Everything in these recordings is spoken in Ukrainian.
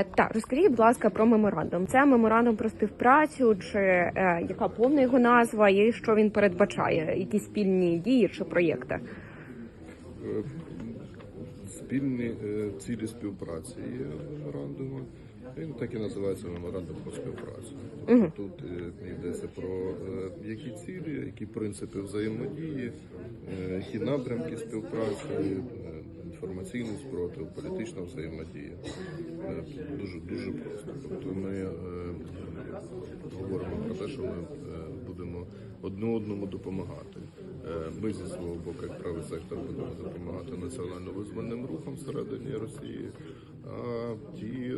Е, так, розкажіть, будь ласка, про меморандум. Це меморандум про співпрацю, чи е, яка повна його назва, і що він передбачає? Якісь спільні дії чи проєкти? Е, Спільні е, цілі співпраці є меморандуму. Він так і називається меморандум про співпрацю. Тобто тут е, йдеться про е, які цілі, які принципи взаємодії, е, які напрямки співпраці, е, інформаційний спротив, політична взаємодія. Е, Дуже дуже просто. Тобто ми е, говоримо про те, що ми е, будемо одне одному допомагати. Ми зі свого боку, як правий сектор, будемо допомагати національно-визвольним рухам всередині Росії, а ті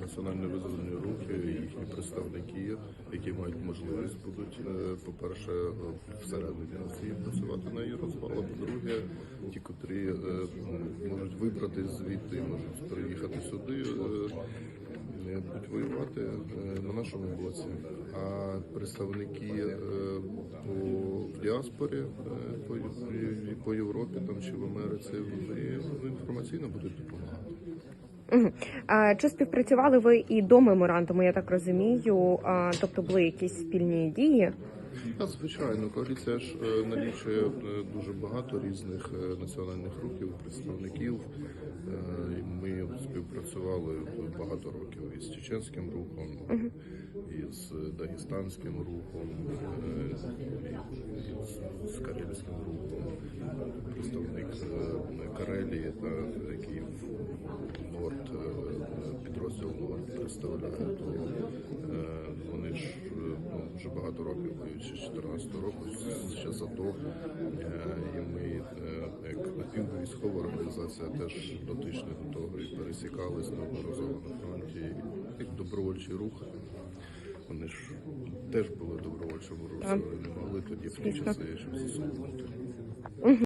національно-визвольні рухи, їхні представники, які мають можливість, будуть, е, по-перше, всередині Росії працювати на її розвал, а по-друге, ті, котрі е, можуть вибрати звідти, можуть приїхати сюди. е, будуть воювати е, на нашому боці. А представники е, по діаспорі е, по, Європі там чи в Америці вони ну, інформаційно будуть допомагати. А, чи співпрацювали ви і до меморандуму? Я так розумію. А, тобто були якісь спільні дії? Та, звичайно, коаліція ж е, налічує е, дуже багато різних е, національних рухів, представників. Ми співпрацювали багато років із чеченським рухом, із дагестанським рухом, е, і з- з карельським рухом. Представник е, Карелії, та який Норд, підрозділ Норд представляє, то е, вони ж е, ну, вже багато років воюють, з 14 року, ще за то. Е, І ми, як напіввійськова організація, теж дотичні до того і пересікались неодноразово на фронті, як добровольчий рух. Вони ж теж були добровольчим рухом, не могли тоді в ті часи щоб засунути.